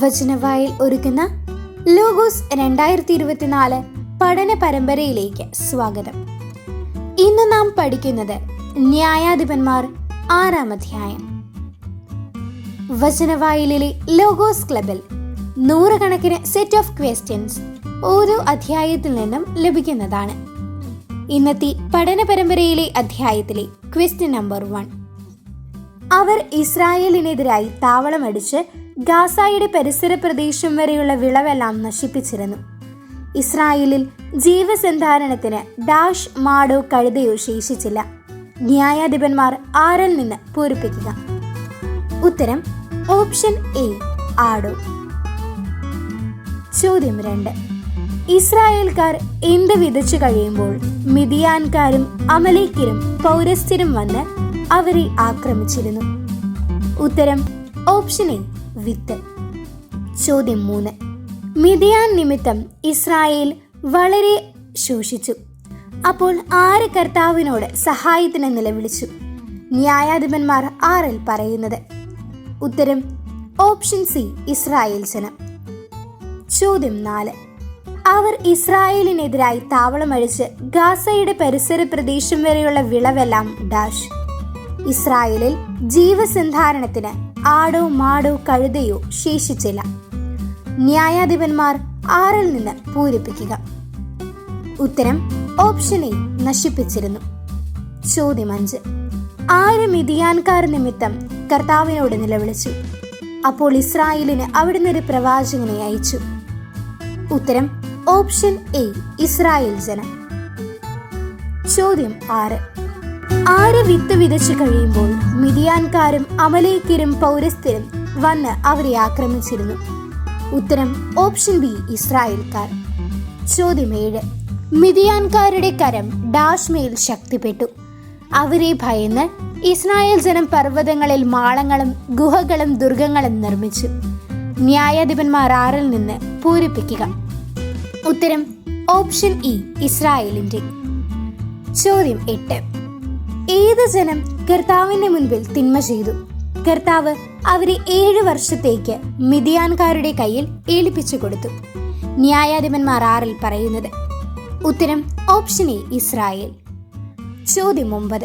വചനവായിൽ ഒരുക്കുന്ന ലോഗോസ് രണ്ടായിരത്തി ഇരുപത്തിനാല് പഠന പരമ്പരയിലേക്ക് സ്വാഗതം. ഇന്ന് നാം പഠിക്കുന്നത് ന്യായാധിപന്മാർ ആറാം അധ്യായം. വചനവായിലെ ലോഗോസ് ക്ലബിൽ നൂറുകണക്കിന് സെറ്റ് ഓഫ് ക്വസ്റ്റ്യൻസ് ഓരോ അധ്യായത്തിൽ നിന്നും ലഭിക്കുന്നതാണ്. ഇന്നത്തെ പഠന പരമ്പരയിലെ അധ്യായത്തിലെ ക്വസ്റ്റ്യൻ നമ്പർ വൺ അവർ ഇസ്രായേലിനെതിരായി താവളമടിച്ച് ഗാസായുടെ പരിസര പ്രദേശം വരെയുള്ള വിളവെല്ലാം നശിപ്പിച്ചിരുന്നു. ഇസ്രായേലിൽ ജീവസന്ധാരണത്തിന് ഡാഷ് മാടോ കഴുതയോ ശേഷിച്ചില്ല. ന്യായാധിപന്മാർ ആറിൽ നിന്ന് പൂരിപ്പിക്കുക? ഉത്തരം ഓപ്ഷൻ എ ആടോ. ചോദ്യം രണ്ട്. ഇസ്രായേൽക്കാർ എന്ത് വിതച്ചു കഴിയുമ്പോൾ മിതിയാൻകാരും അമലേക്കരും പൗരസ്ഥരും വന്ന് അവരെ ആക്രമിച്ചിരുന്നു? ഉത്തരം ഓപ്ഷൻ എ വിത്ത്. ചോദ്യം മൂന്ന്. മിതിയാൻ നിമിത്തം ഇസ്രായേൽ വളരെ ശോഷിച്ചു. അപ്പോൾ ആര് കർത്താവിനോട് സഹായത്തിന് നിലവിളിച്ചു? ന്യായാധിപന്മാർ ആറിൽ പറയുന്നത്. ഉത്തരം ഓപ്ഷൻ സി ഇസ്രായേൽ ജനം. ചോദ്യം നാല്. അവർ ഇസ്രായേലിനെതിരായി താവളമഴിച്ച് ഗാസയുടെ പരിസര പ്രദേശം വരെയുള്ള വിളവെല്ലാം ഡാഷ്. ഇസ്രായേലിൽ ജീവസന്ധാരണത്തിന് ആടോ മാടോ കഴുതയോ ശേഷിച്ചില്ല. ന്യായാധിപന്മാർ ആറിൽ നിന്ന് പൂരിപ്പിക്കുക. ഉത്തരം ഓപ്ഷൻ എ നശിപ്പിച്ചിരുന്നു. ചോദ്യം അഞ്ച്. ആര് മിതിയാൻകാർ നിമിത്തം കർത്താവിനോട് നിലവിളിച്ചു? അപ്പോൾ ഇസ്രായേലിന് അവിടുന്ന് ഒരു പ്രവാചകനെ അയച്ചു. ഉത്തരം ഓപ്ഷൻ എ ഇസ്രായേൽ ജനം. ചോദ്യം ആറ്. ആര് വിത്ത് വിതച്ചു കഴിയുമ്പോൾ മിതിയാൻകാരും അമലേക്കരും പൗരസ്ഥരും വന്ന് അവരെ ആക്രമിച്ചിരുന്നു. ഉത്തരം ഓപ്ഷൻ ബി ഇസ്രായേൽക്കാർ. ചോദ്യം ഏഴ്. മിതിയാൻകാരുടെ കരം ഡാഷ്മേൽ ശക്തിപ്പെട്ടു. അവരെ ഭയന്ന് ഇസ്രായേൽ ജനം പർവതങ്ങളിൽ മാളങ്ങളും ഗുഹകളും ദുർഗങ്ങളും നിർമ്മിച്ചു. ന്യായാധിപന്മാർ ആറിൽ നിന്ന് പൂരിപ്പിക്കുക. ഉത്തരം ഓപ്ഷൻ ഇ ഇസ്രായേലിന്റെ ചോദ്യം എട്ട്. ഏത് ജനം കർത്താവിന്റെ മുൻപിൽ തിന്മ ചെയ്തു? കർത്താവ് അവരെ ഏഴു വർഷത്തേക്ക് മിതിയാൻകാരുടെ കയ്യിൽ ഏൽപ്പിച്ചു കൊടുത്തു. ന്യായാധിപന്മാർ ആറിൽ പറയുന്നത് ഉത്തരം ഓപ്ഷൻ എ ഇസ്രായേൽ. ചോദ്യം ഒമ്പത്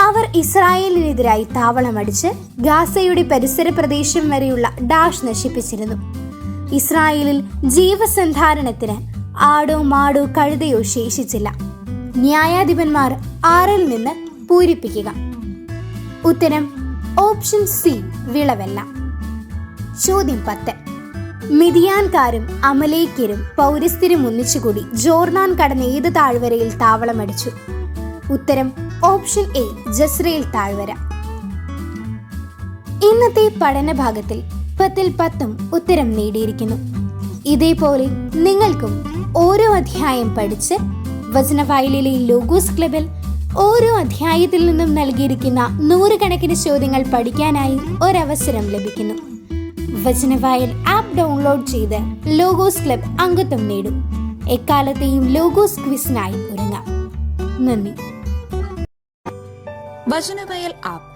അവർ ഇസ്രായേലിനെതിരായി താവളമടിച്ച് ഗാസയുടെ പരിസര പ്രദേശം വരെയുള്ള ഡാഷ് നശിപ്പിച്ചിരുന്നു. ഇസ്രായേലിൽ ജീവസന്ധാരണത്തിന് ആടോ മാടോ കഴുതയോ ശേഷിച്ചില്ല. ന്യായാധിപന്മാർ ആറിൽ നിന്ന് പൂരിപ്പിക്കുക. ഉത്തരം ഓപ്ഷൻ സി വിളവല്ല ചോദ്യം പത്ത്. മിതിയാൻകാരും അമലേക്കരും പൗരസ്ഥരും ഒന്നിച്ചുകൂടി ജോർദാൻ കടന്ന് ഏത് താഴ്വരയിൽ താവളമടിച്ചു ഉത്തരം ഓപ്ഷൻ എ ജസ്രയിൽ താഴ്വര. ഇന്നത്തെ പഠനഭാഗത്തിൽ പത്തിൽ പത്തും ഉത്തരം നേടിയിരിക്കുന്നു. ഇതേപോലെ നിങ്ങൾക്കും ഓരോ അധ്യായം പഠിച്ച് വചനവായിലെ ലോഗോസ് ക്ലബിൽ ഓരോ അധ്യായത്തിൽ നിന്നും നൽകിയിരിക്കുന്ന നൂറുകണക്കിന് ചോദ്യങ്ങൾ പഠിക്കാനായി ഒരവസരം ലഭിക്കുന്നു. വചനവായൽ ആപ്പ് ഡൗൺലോഡ് ചെയ്ത് ലോഗോസ് ക്ലബ് അംഗത്വം നേടും. എക്കാലത്തെയും ലോഗോസ് ക്വിസിനായി ഒരുങ്ങാം. നന്ദി. വചനവയൽ ആപ്പ്